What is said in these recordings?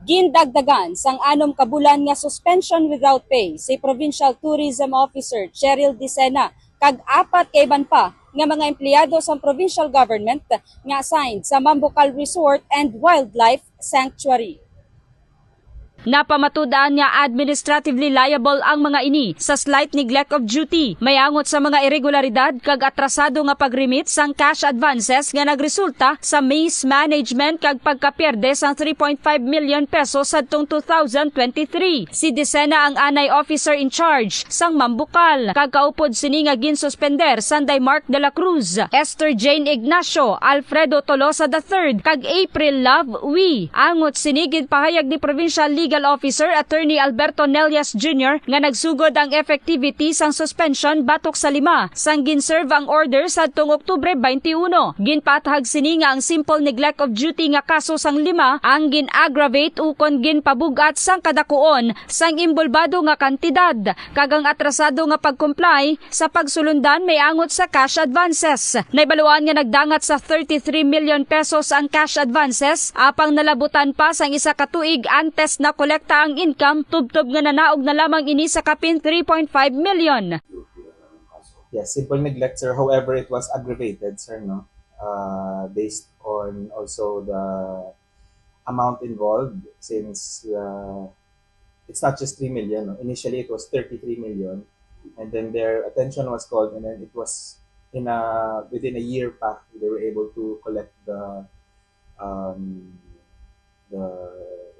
Gindagdagan sang anom kabulan nga suspension without pay si Provincial Tourism Officer Cheryl Dicena kag apat kay iban pa nga mga empleyado sa provincial government nga assigned sa Mambucal Resort and Wildlife Sanctuary. Napamatudaan nga administratively liable ang mga ini sa slight neglect of duty. Mayangot sa mga irregularidad kag atrasado nga pagremit sang cash advances nga nagresulta sa mismanagement kag pagkapierde sang 3.5 million pesos sadtong 2023. Si Desena ang anay officer in charge sang Mambukal. Kagaupod sini nga ginsuspender Sanday Mark de la Cruz, Esther Jane Ignacio, Alfredo Tolosa III kag April Love Wi. Angot sinigid pahayag ni Provincial Legal Officer Attorney Alberto Nelias Jr. nga nagsugod ang effectivity sang suspension batok sa lima sang ginserve ang order sa tung Oktubre 21. Ginpatahag sini nga ang simple neglect of duty nga kaso sang lima ang gin-aggravate ukon ginpabugat sang kadakuon sang imbolbado nga kantidad kagang atrasado nga pag-comply sa pagsulundan may angot sa cash advances. Naibaluan nga nagdangat sa 33 million pesos ang cash advances apang nalabutan pa sang isa ka tuig antes na kolekta ang income tubtob nga nanaog na lamang ini sa kapin 3.5 million. Yes, simple neglect, sir. However, it was aggravated, sir, no? Uh, based on also the amount involved since uh, it's not just 3 million. No? Initially, it was 33 million. And then their attention was called and then it was in a, within a year pa, they were able to collect the, um, the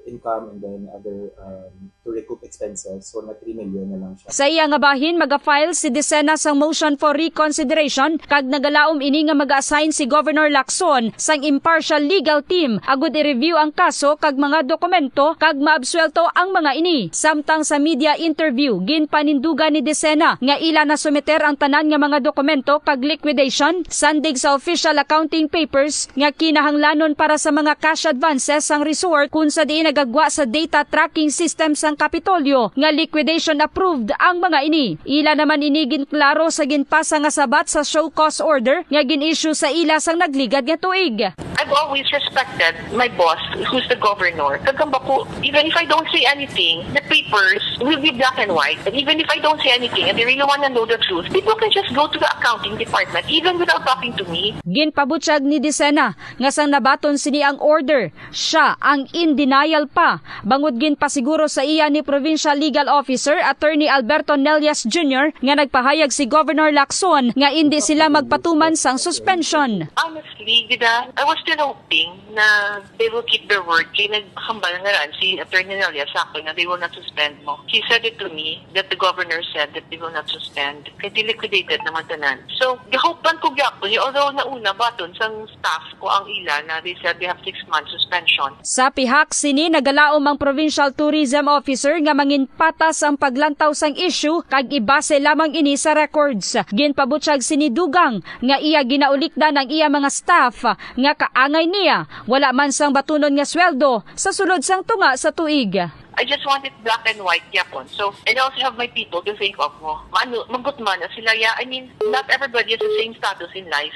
income and then other, um, to recoup expenses. So, na 3 million na lang siya. Sa iya nga bahin maga-file si Desena sang motion for reconsideration kag nagalaom ini nga mag-assign si Governor Lacson sang impartial legal team agud i-review ang kaso kag mga dokumento kag maabsuelto ang mga ini. Samtang sa media interview ginpanindugan ni Desena nga ila na sumiter ang tanan nga mga dokumento kag liquidation sandig sa official accounting papers nga kinahanglanon para sa mga cash advances sang resort kun sa diin nagagwa sa data tracking system sang Kapitolyo nga liquidation approved ang mga ini. Ila naman inigin klaro sa ginpasa nga sabat sa show cause order nga gin-issue sa ila sang nagligad nga tuig. I've always respected my boss, who's the governor. Kagamba po, even if I don't say anything, the papers will be black and white. And even if I don't say anything and they really want to know the truth, people can just go to the accounting department, even without talking to me. Ginpabutyag ni Desena nga sang nabaton sini ang order, siya ang in denial pa. Bangod gin pasiguro sa iya ni Provincial Legal Officer Attorney Alberto Nelias Jr. nga nagpahayag si Governor Lacson nga hindi sila magpatuman sang suspension. Honestly, Dida, I was still hoping na they will keep their word. Kaya naghambal na rin si Attorney Nelia sa akin na they will not suspend mo. He said it to me that the governor said that they will not suspend. Kaya di-liquidated naman tanan. So, gahopan ko gyapon. Although nauna baton sang staff ko ang ila na they said they have six months suspension. Sa pihak sini nagalaom ang Provincial Tourism Officer nga manginpatas ang paglantaw sang issue kag ibase lamang ini sa records. Ginpabutyag sini dugang nga iya ginaulikdan ang iya mga staff nga kaangay niya wala man sang batunon nga sweldo sa sulod sang tunga sa tuig. I just want it black and white, yapon. So, and I also have my people to think of mo. Maano, magot man na sila. Yeah, I mean, not everybody has the same status in life.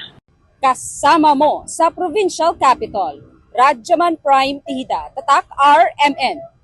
Kasama mo sa provincial capital. Radyaman Prime Tihida, Tatak RMN.